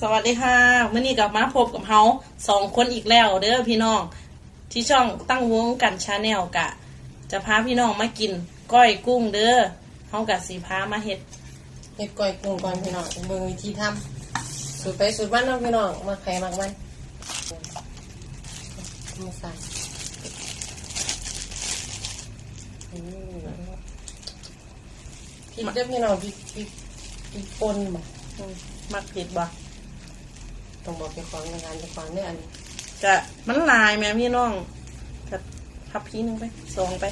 สวัสดีค่ะมื่อนี้กลับมาพบกับเฮาสองคนอีกแล้ว เด้อพี่น้องที่ช่องตั้งวงกันชาแนลกะ จะพาพี่น้องมากินก้อยกุ้งเด้อเฮากะสีพามาเฮ็ดเฮ็ดก้อยกุ้งก่อนพี่น้องเบิ่งวิธีทำสูตรไปสูตรมันเนาะพี่น้องมาใครมักมันมาใส่อืมพริกเด้อพี่น้องพริกพริกพริกป่นบ่อืมมักเผ็ดบ่ ต้องบอกเจ้าของงานเจ้าของเนี่ยอันนี้กะมันหลายแม่พี่น้องกะพับพีหนึงไปสองไป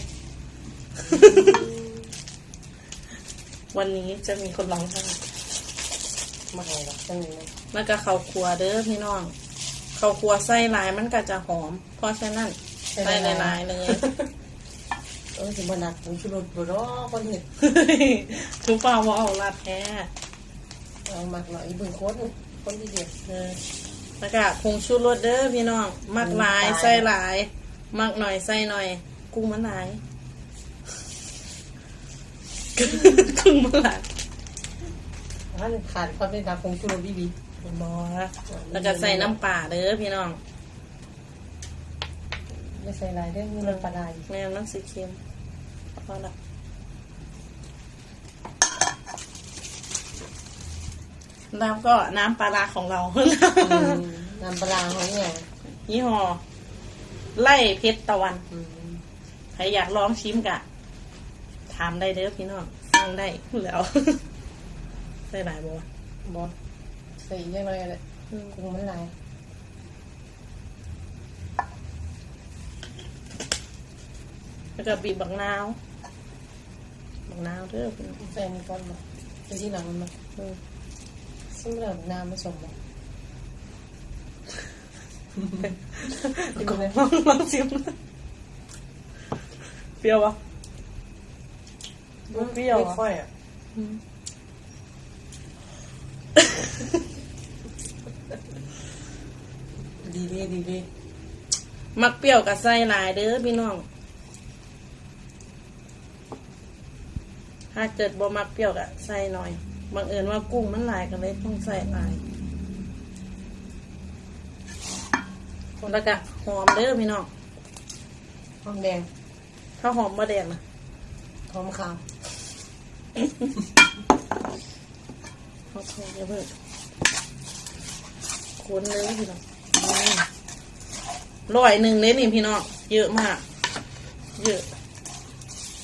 วันนี้จะมีคนร้องไห้มาให้เราจังนี้นะแล้วก็ข้าวครัวเด้อพี่น้องข้าวครัวไส้หลายมันก็จะหอม เพราะฉะนั้นใส่หลายๆเลยเออสิบ่หนักผมชุรสบ่รอคนเฮ็ดทุกเปล่าว่าเอาลาดแท้เอามักหน่อยเบิ่งคน คนที่เดียวเออแล้วก็คงชูรสเด้อพี่น้อง มักหลายอืมใส่หลาย มักหน่อยใส่หน่อย กุ้งมันหลายกุ้งมันหลายอันขาดความเป็นดาคงชุรสดีบอแล้วก็ใส่น้ำป่าเด้อพี่น้องๆไม่ใส่หลายเด้อมีน้ำปลาไหลายแม่นมันสีเค็มพอละ แล้วก็น้ำปลาร้าของเราอืมน้ำปลาร้าของเนี่ยยี่ห้อไล่เพชรตะวันอืมใครอยากลองชิมกะ ถามได้เด้อพี่น้องสั่งได้แล้วใส่หลายบัวะบอสใส่ยังไงเลยกุ้งมันหลายแล้วก็บีบบักนาวบักนาวเด้อพี่น้องใส่มันก่อนมาใส่ที่หลังมันมาเออ ซึ่งเราน้ำผสมมาลองลองลองชิมเปรี้ยวปะบ่เปรี้ยวไม่อะค่อยอะอืมดีดีดีดีมักเปรี้ยวกับใส่หลายเด้อพี่น้องถ้าเกิดบ่มักเปรี้ยวก็ใส่หน่อย บังเอิญว่ากุ้งมันหลายก็เลยต้องใส่หลายแล้วก็หอมเด้อพี่น้องหอมแดงถ้าหอมบะแดงนะหอมขาวโอเคเดี๋ยวเพิ่งคนเลยพี่น้องร้อยหนึ่งเลยนี่พี่น้องเยอะมาก เยอะ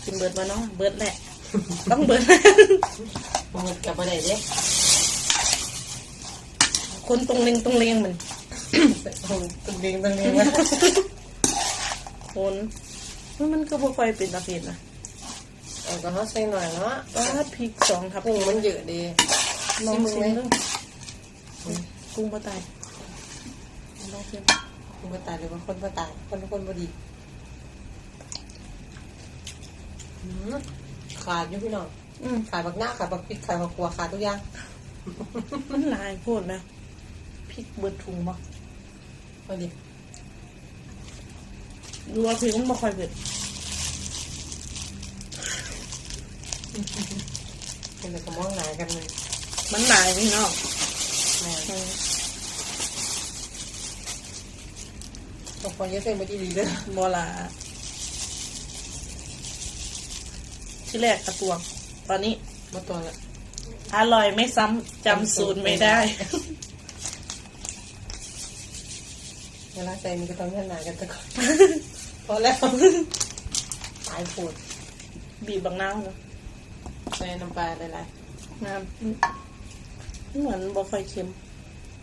กินเบิดมาเนาะเบิดแหละ ต้องเบิด หมดกับอะไรเด้คนตรงเลงตรงเลงมันตึงเด้งตึงเด้งนะคนมันก็บ่ค่อยเป็นตะเพียนนะเอาก็เขาใส่หน่อยเนาะป้าดพริกสองทับกุ้งมันเยอะดีลองชิชิมมไหมดูกุ้งปลาตายลองชิมกุ้งมาตายหรือว่าคนมาตายคนคนบดีอืมขาดอยู่พี่น้อง อืมขาดบักหน้าขาดบักพริกขาดบักขัวขาดทุกอย่าง มันหลายโพดนะพริกเบิดถุงบ่พอดีดูว่าพริกมันบ่ค่อยเบิดเป็นแต่กระมองหลายกันเลยมันหลายพี่น้องแม่อืมต้องคนเยอะเส้นมาดีดีเลยบ่ละที่แรกกระตวง ตอนนี้มาตัวละอร่อยไม่ซ้ำจำสูตรไม่ได้ เวลาใจมันก็ต้องขนาดกันตะก่อนพอแล้วตายปวดบีบบางน้ำเนาะใส่น้ำปลาหลายน้ำเหมือนบ่ค่อยเค็ม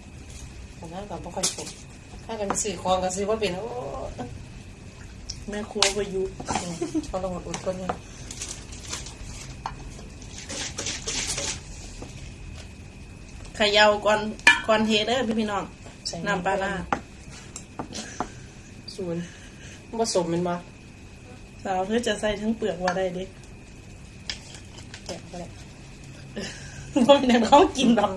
ๆแต่นั้นก็ไม่ค่อยปวดถ้ากันสื่อคลองก็ซื้อว่าเป็นโอ้แม่ครัวประยุกต์เขาลงอดทนยั เขย่าก่อนก่อนเทเด้อพี่พี่น้องน้ำปลาร้าศูนย์ผสมมันมาสาวเธอจะใส่ทั้งเปลือกว่าได้เด้แกะก็ได้เพราะในเขากินดอก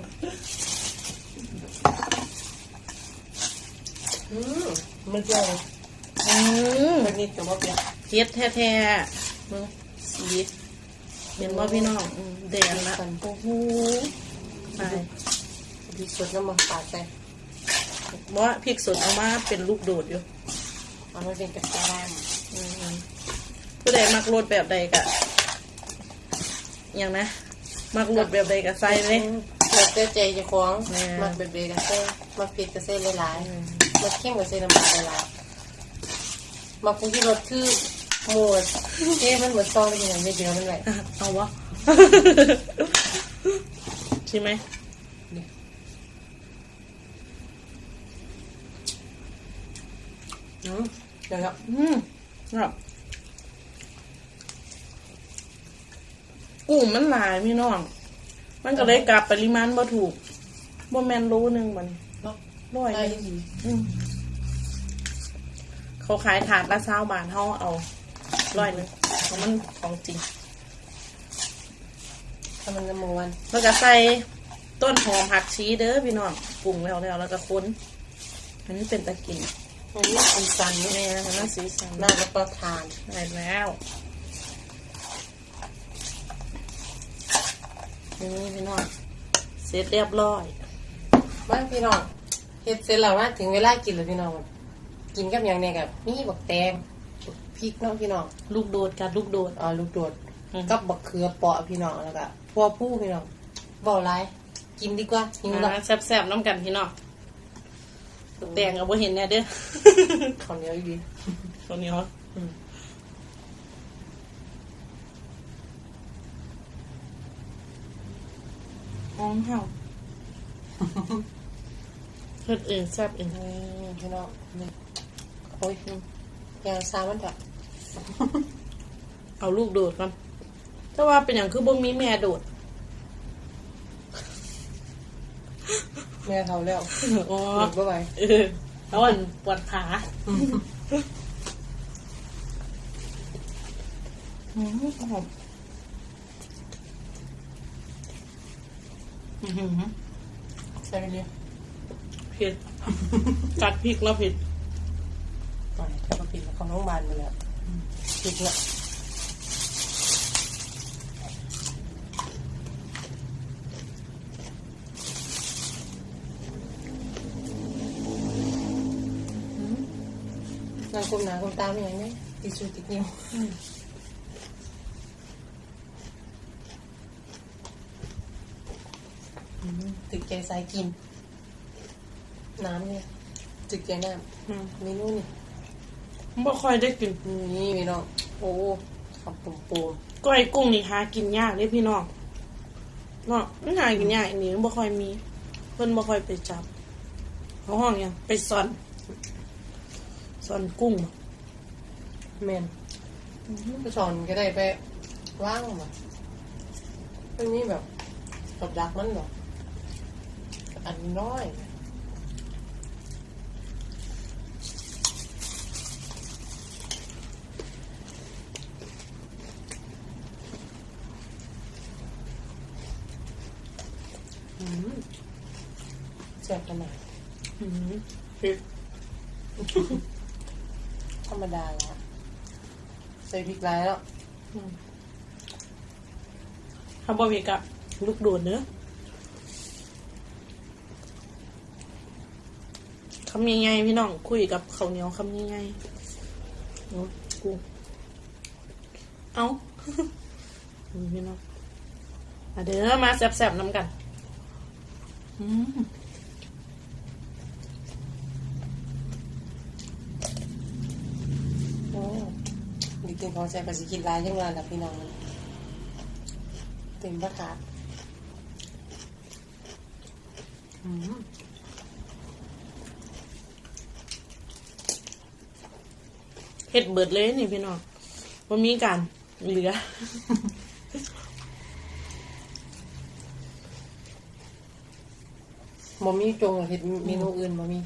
อืมมันเจียวเลยอืมมันนิดกับว่าเปรี้ยวเฮ็ดแท้ๆเบิ่งสีเห็นว่าพี่น้องอืมแดงละโอ้โหไปม พริกสดน้ำมันปาดใส่เพราะว่าพริกสดเอามาเป็นลูกโดดอยู่เอามาเป็นกระชายอืมผู้ใดมักรสแบบใดกะอย่างนะ มักรสแบบใดกะใส่เลยเราเต้ใจจะคล้องแม่มักเบรกระเซ่มักเผ็ดกระเซ่หลายๆมักเข้มกระเซ่น้ำมันหลายๆมักพุที่รสคือหมดเอ๊ะมันเหมือนซองเป็นยังไงไม่เดียวมันไหวอะเอาวะใช่ไหม อืมเดี๋ยวครับอืมครับกุ้งมันหลายพี่น้อง มันก็เลยกลับปริมาณบ่ถูกบ่แมนรู้หนึ่งมันเนาะร้อยได้หนึ่งดีอืมเขาขายถาดละเศร้าบาทเขาเอาร้อยหนึ่งเพราะมันของจริงถ้ามันน้ำมันวันแล้วก็ใส่ต้นหอมผักชีเด้อพี่น้องปรุงแล้วแล้วแล้วก็ค้นอันนี้เป็นตะกิน มันนี่เป็นสันนี่แม่นะคะนั่นสีสันน่ารับประทานได้แล้วนี่พี่น้องเสร็จเรียบร้อยมาพี่น้องเฮ็ดเสร็จแล้วนะถึงเวลากินแล้วพี่น้องกินกับอย่างเนี้ยกับนี่บักแตงบักพริกเนาะพี่น้องลูกโดดกับลูกโดดอ่าลูกโดดอืมกับบักเขือเปาะพี่น้องแล้วก็พัวผู้พี่น้องบ่ไรกินดีกว่าหิวแล้วอ่าแซ่บๆน้ำกันพี่น้อง แตงเอาบ่เห็นแน่เด้อข้าวเหนียวอีกดีตัวนี้เหรออืมห้องเห่าเฮ็ดเองแซ่บเองอืมพี่น้องนี่โอ้ยยางซามันเถอะเอาลูกโดดก่อนถ้าว่าเป็นอย่างคือบ่มีแม่โดด แม่เขาแล้วอ๋อหลุดบ่ไหวเออแล้วอันปวดขาอืมหอมอื้อหือใส่ไปเลยเผ็ดกัดพริกแล้วเผ็ดก่อนแค่ก็ปิดแล้วเขาโรงพยาบาลมาแล้วปิดละางกลมหนากลมตาม่ยังไงติดชูติดนิ้วตึกใจสายกิน น้ำเนี่ยตึกใจน้อืมำเมนูนี่บ่ค่อยได้กินนี่พี่น้องโอ้ขับปุ่มปูมก้อยกุ้งนี่หากินยากเลยพี่น้องเนาะมันหากินยากอันนี้บ่ค่อยมี เพิ่นบ่ค่อยไปจับเขาห้องยังไปซ่อน ซ่อนกุ้งแมนไปสอนก็ได้ไปว่างมาเป็นนี่แบบกับดักมันแบบอันน้อยอืมแซ่บขนาดอืมเผ็ด ธรรมดาและใส่พริกลายแล้วทำบ่มีกับลูกโดดเนื้อคำยังไงพี่น้องคุยกับเขาเหนียวคำยังไงเนาะกูเอาพี่น้องมาเด้อมาแซ่บๆน้ำกัน อืม โอ้ ดิกินของแซ่บกับสิกินลายยังไงล่ะพี่น้องเต็มปะคะอืมเฮ็ดเบิดเลยนี่พี่น้องว่ามีการเหลือบ่มีจงเห็ดเมนูอื่นบ่มี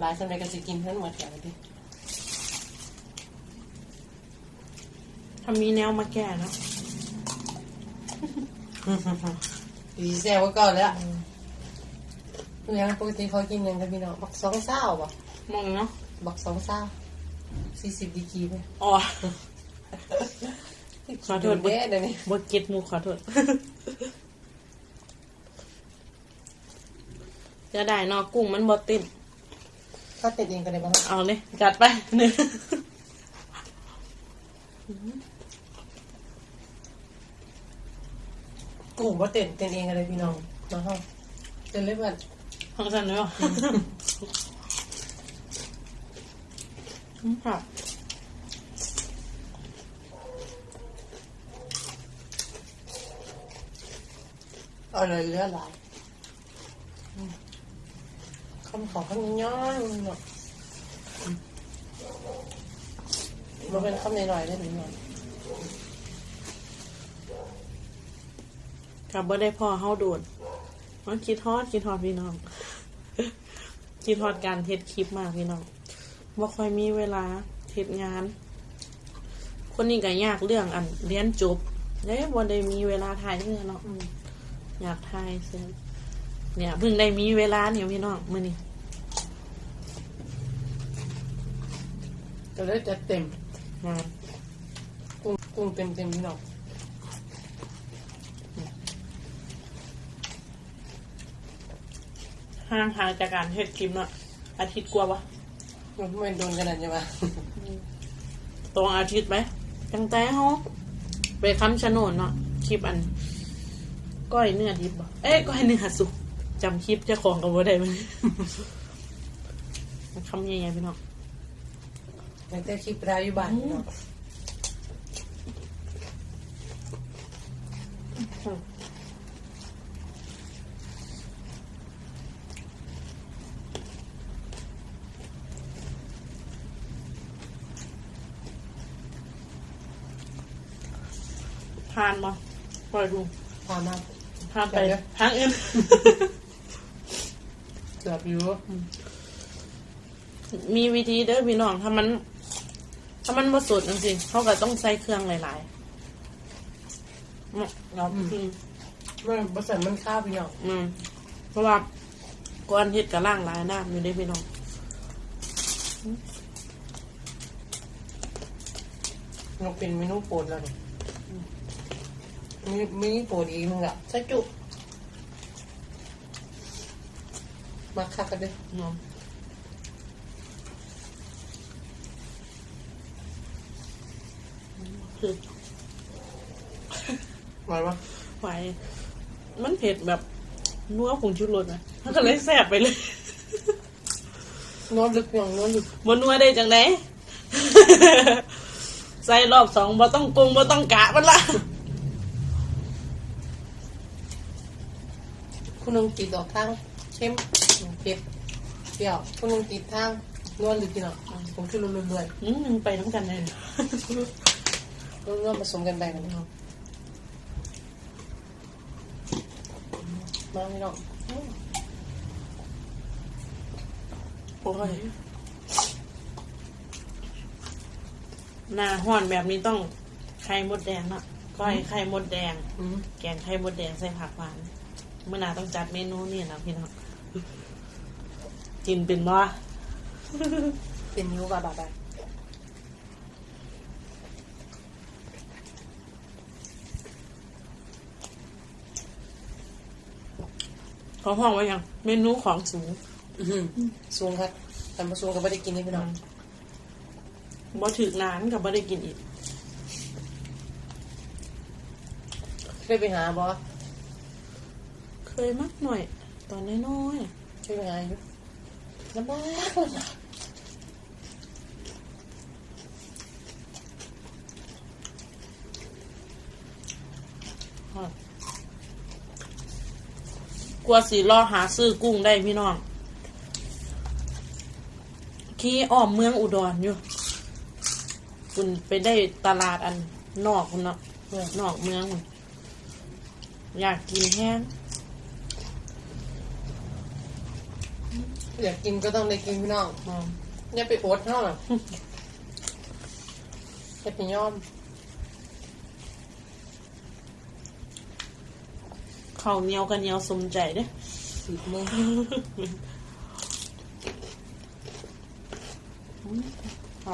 หลายสำหรับกันสิกินเพิ่นหมดแถวดิ ทำมีแนวมาแก้เนาะดีแซ่บกว่าเก่าแล้วยังปกติเขากินยังกันพี่น้องบักสองเศร้าบ่มองเนาะบักสองเศร้าสี่สิบดีกรีไปอ๋อขอโทษเด้เดี๋ยวนี้บดเก็ตหมูขอโทษจะได้เนอกกุ้งมันบ่ติดถ้าติดเองก็ได้บ้างเอาเลยกัดไปหนึ่ง กุ้งว่าเต้นเต้นเองก็ได้พี่น้องมาห้องเต้นเลยเพื่อนของฉันเนาะค่ะเอาเลยเลือดไหลายคำขอคำย่อยๆเนาะมันเป็นคำหน่อยๆได้หรือเปล่า กับบ่ได้พ่อเฮาโดดมันคิดฮอดคิดฮอดพี่น้อง คิดฮอดการเทสคลิปมากพี่น้องบ่ค่อยมีเวลาเทสงาน คนนี้ก็ยากเรื่องอันเรียนจบแล้วบ่ได้มีเวลาถ่ายเรื่องเนาะอืมอยากถ่ายเสียเนี่ยเพิ่งได้มีเวลาเนี่ยพี่น้องมื้อนี้ก็เลยจะเต็มงานกุ้งกุ้งเต็มเต็มๆพี่น้อง ห่างหายจากการเฮ็ดคลิปเนาะอาทิตย์กว่าปะมันไม่โดนขนาดใช่ไหมตรงอาทิตย์ไหมจังแต่เฮาไปคำชะโนดเนาะคลิปอัน ก้อยเนื้อดิบบ่เอ้ยก้อยเนื้อสุกจำคลิปเจ้าของกับว่าได้ไหมคำใหญ่ๆพี่น้องในแต่คลิปรายอยู่บ้านพี่น้อง ทานมาปล่อยดูพามาทานไปเดี๋ยวทางอื่นเกือบอยู่มีวิธีเด้อพี่น้องถ้ามัน ถ้ามันมาสุดจริงๆเขาก็ต้องใส่เครื่องหลายๆเนาะเราอืมมันบริษัทมันข้าวพี่น้องอืมเพราะว่าก่อนเฮ็ดกับล่างหลายน้ำอยู่ได้พี่น้องมันเป็นเมนูโปรดแล้วเนี่ย มีมีโปรดอีกนึงอะใส่จุ มาคักกันเลยเนาะคือมาปะไฟมันเผ็ดแบบนัวผงชูรสนะมันก็เลยแสบไปเลยนอนลึกยังนอนลึกบนนัวได้จังไหน ใส่รอบสองบ่ต้องกรุงบ่ต้องกะมันละ คุณนึงติดดอกทางเข้มเผ็ดเปรี้ยวคุณนึงติดทางนอนลึกพี่น้องผมคือเรื่อยอืมมันไปน้ำกันเลยๆนวลๆผสมกันไปกันพี่น้องมาพี่น้องโอ้ยหน้าห้อนแบบนี้ต้องไข่มดแดงเนาะก้อยไข่มดแดง อืม แกงไข่มดแดงใส่ผักหวาน เมื่อหนาต้องจัดเมนูนี่นะพี่น้องกินเป็นบ่เป็นนิ้วบาบาบาเขาห้องไว้ยัง เมนูของสูงอื้อหือสูงครับแต่มาสูงก็ไม่ได้กินนี่พี่น้องบ่ถึกนานกับบ่ได้กินอีกเคยไปหาบอสเค ยมักหน่อย ตอนน้อยเคยไปหาอยู่ลำบากเลยนะๆครับกลัวสีรอหาซื้อกุ้งได้พี่น้องขี่อ้อมเมืองอุดรอยู่ คุณไปได้ตลาดอันนอกคุณเนาะเนี่ยนอกเมืองพุ่นอยากกินแห้ง อยากกินก็ต้องได้กินพี่น้องอืมอย่าไปอดเท่าหรอกอย่าไปยอม ข้าวเหนียวกันเหนียวสมใจเด้สีมือข้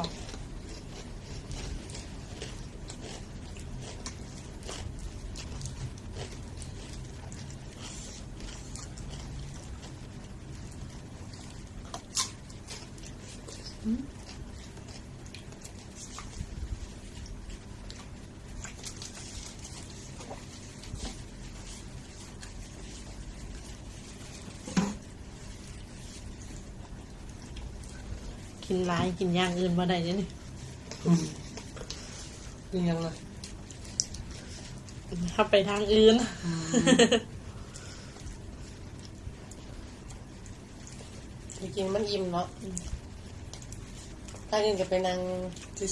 กินหลายกินอย่างอื่นมาได้เนี่ยนี่กินยังไงถ้าไปทางอื่นจริงๆมันอิ่มเนาะถ้าเงินจะไปนั่ง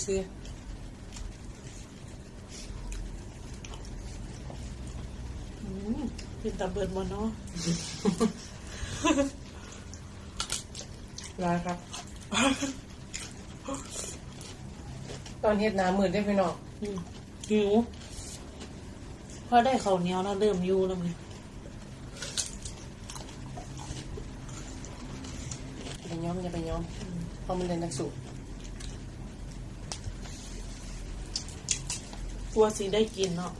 ซื้ออืมกินแตะเบิดหมดเนาะๆร้ายครับ ตอนเฮ็ดน้ำมืดได้ไปเนาะอืมหิวพอได้ข้าวเหนียวแล้วเริ่มอยู่แล้วมั้ยอย่าไปย้อมอย่าไปย้อมเพราะมันเป็นนักสูบกลัวสิได้กินเนาะ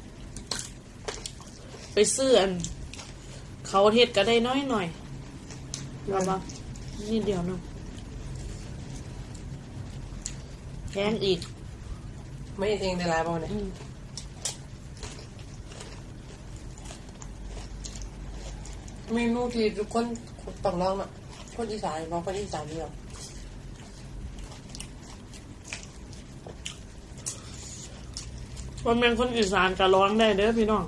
ไปซื้ออัน เขาเทศก็ได้น้อยหน่อยเอาปะนี่เดียวเนึง แพงอีก ไม่เองได้หลายเปล่าเนี่ยอืมเมนูที่ทุกคนต้องลองอะคนอีสานบอกคนอีสานเดียวว่าแมงคนอีสานก็ร้องได้เด้อพี่น้อง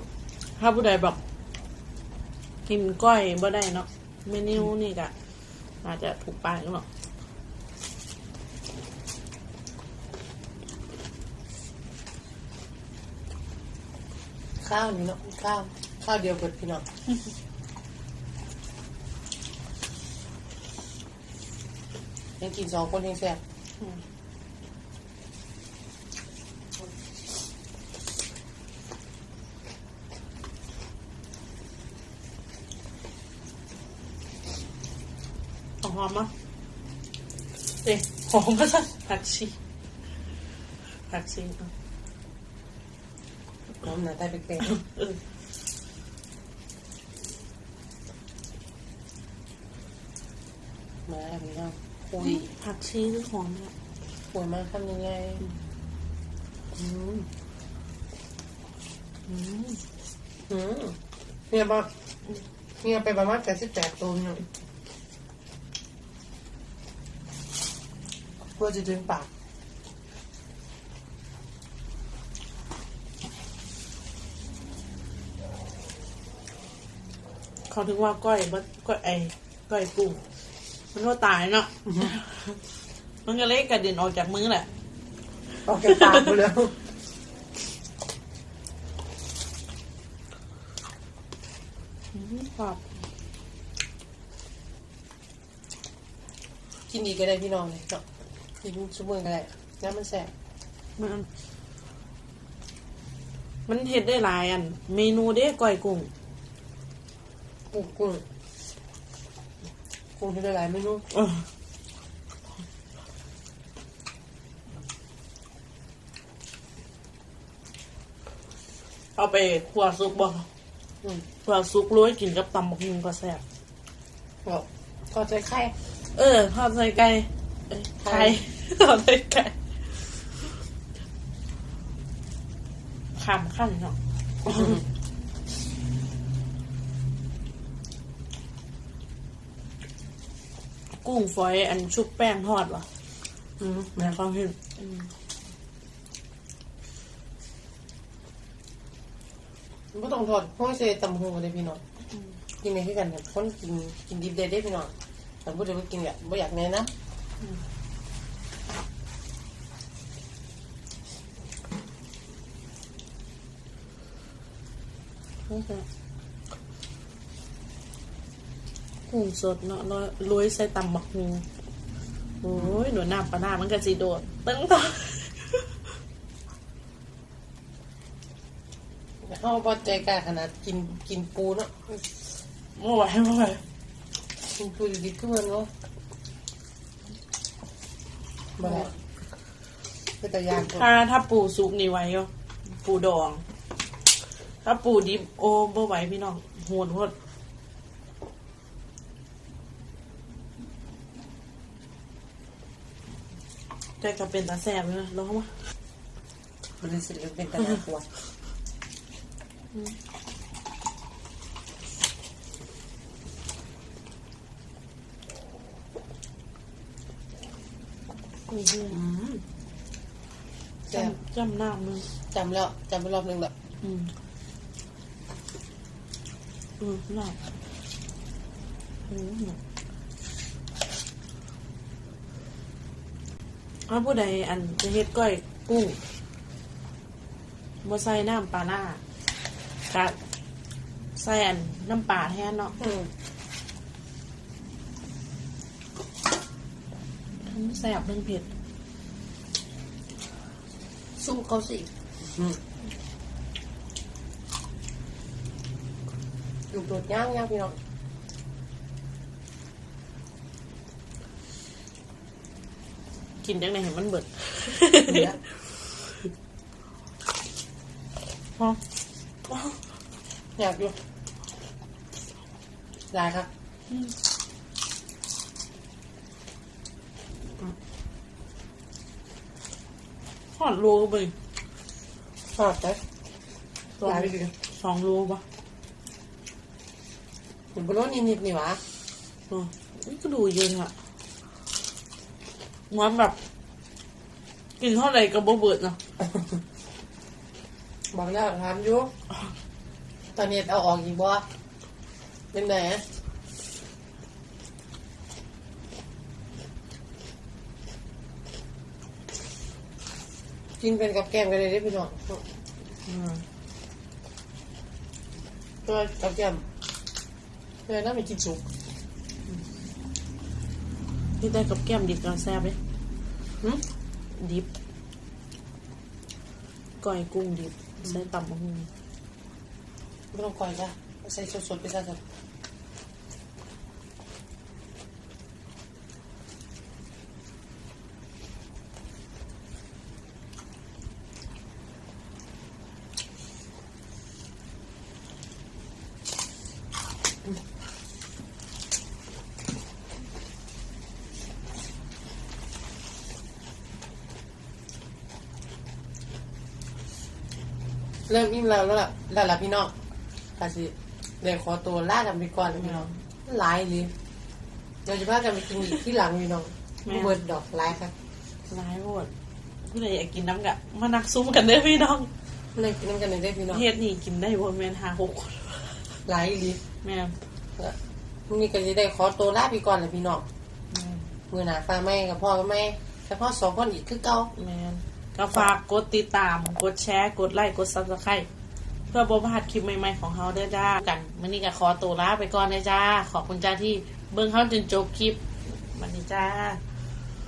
ถ้าผู้ใดแบบกินก้อยบ่ได้เนาะเมนูนี่ก็อาจจะถูกปากเนาะ ข้าวนี่เนาะข้าวข้าวเดียวกับพี่น้องยังกินสองคนยังแซ่บเอาหอมมะเอ๊ะหอมมาสักผักชีผักชีเอา น้ำหนาใต้เป็กเออๆมาพี่น้องคุอุ๊ยยผักชีคือหอมเนี่ยคุยมาทำยังไงอืมอืมอืมเนี่ยบอกเนี่ยไปประมาณแปดสิบแปดตัวเนี่ยกลัวจะถึงปาก เขาถึงว่าก้อยบ่ก้อยไอ้ก้อยกุ้งมันก็ตายเนาะมันก็เลยกระเด็นออกจากมือแหละออกจากปากไปแล้วอืมครับกินดีก็ได้พี่น้องเลยเนาะกินชุ่มเมืองก็ได้น้ำมันแสบมันมันเห็ดได้หลายอัน เมนูเด้ก้อยกุ้ง กุ้งกุ้งกุ้งที่ได้หลายเมนูเออเอาไปขัวซุปบ่อืมขัวซุปร้อยกินกับตำบักหุ่งก็แซ่บบอกทอดใจไข่เออทอดใส่ไก่เอ้ยไข่ไข่ทอดใส่ไก่ขามขั้นเนาะ กุ้งฝอยอันชุบแป้งทอดวะอืมแม่ฟังเห็นไม่ต้องทอดเพราะว่าเซตำหูเลยพี่น้องกินในที่กันเนี่ยคนกินกินดิบเด็ดได้พี่น้องแต่พูดถึงว่ากินแบบไม่อยากแนะนะ กุ้งสดเนาะเนาะโรยใส่ตำบักฮูโอ้ยหนูน้ำปลาหน้ามันก็สีโดดตึ้งต่อเขาพอใจกล้าขนาดกินกินปูเนาะไม่ไหวไม่ไหวกินปูดิบๆขึ้นมาเนาะมาแล้วเป็นตะยานคนถ้าถ้าปูซุปนี่ไหวก็ปูดอง ถ้าปูดิบโอ้บ่ไหวพี่น้องโหดโหด แต่ก็เป็นตาแสบเลยลองมามันรู้สึกเป็นตะนาปวดอือหือแซ่บจำจำหน้ามึงจำแล้วจำไปรอบนึงแล้วอืมอืมหน้าอืม ถ้าผู้ใดอันจะเฮ็ดก้อยกุ้งบ่ใส่น้ำปลาหน้าก็ใส่อันน้ำปลาแทนเนาะอืมทั้งแซ่บทั้งเผ็ดสู้เขาสิอืมลูกโดดย่างย่างพี่น้อง กินจังไดเห็นมันเบิดเหลือพออยากอยู่ได้ครับทอดโลไปชอบไหมสองได้ไปดิสองโลปะผมก็รู้นิดๆนี่หวะอ๋อนี่ก็ดูเยอะอะ มันแบบ กินเท่าไหร่ก็บ่เบิดเนาะบอกแล้วถามอยู่ตอนนี้เอาออกอีกบ่เป็นไหนกินเป็นกับแกล้มกันเลยได้อพี่น้องอืมตัวกับแกล้มเพื่อนน่ามีกินสุก นี่ได้กับแก้มดิบกับแซ่บเลยหึดิบก้อยกุ้งดิบใส่ตำมะฮุ่งไม่ต้องคอยจ้ะเอาใส่สดๆไปซะจ้ะ เริ่มอิ่มแล้วแล้วล่ะแล้วล่ะพี่น้องกาสิเดี๋ยวขอตัวลากันไปก่อนนะพี่น้องหลายเลยเราจะพากันไปกินอีกที่หลังพี่น้องเบิร์ดดอกหลายครับร้ายโหดผู้ใดอยากกินน้ำกะมานักซุ้มกันเด้อพี่น้องเลยกินน้ำกันเลยได้อพี่น้องเฮ็ดนี่กินได้บ่แม่นหาหกคนหลายดีแม่นพรุ่งนี้ก็จะได้ขอตัวลาไปก่อนเลยพี่น้องแม่นมือหนาฟ้าไม่กับพ่อกับแม่แต่พ่อสองคนอีกคือเก่าแม่น ก็ฝากกดติดตาม กดแชร์ กดไลค์ กดซับสไครต์เพื่อบ่พลาดคลิปใหม่ๆของเขาเด้อจ้า กันวันนี้ก็ขอตัวลาไปก่อนนะจ้า ขอบคุณจ้าที่เบิ่งเขาจนจบคลิปวันนี้จ้า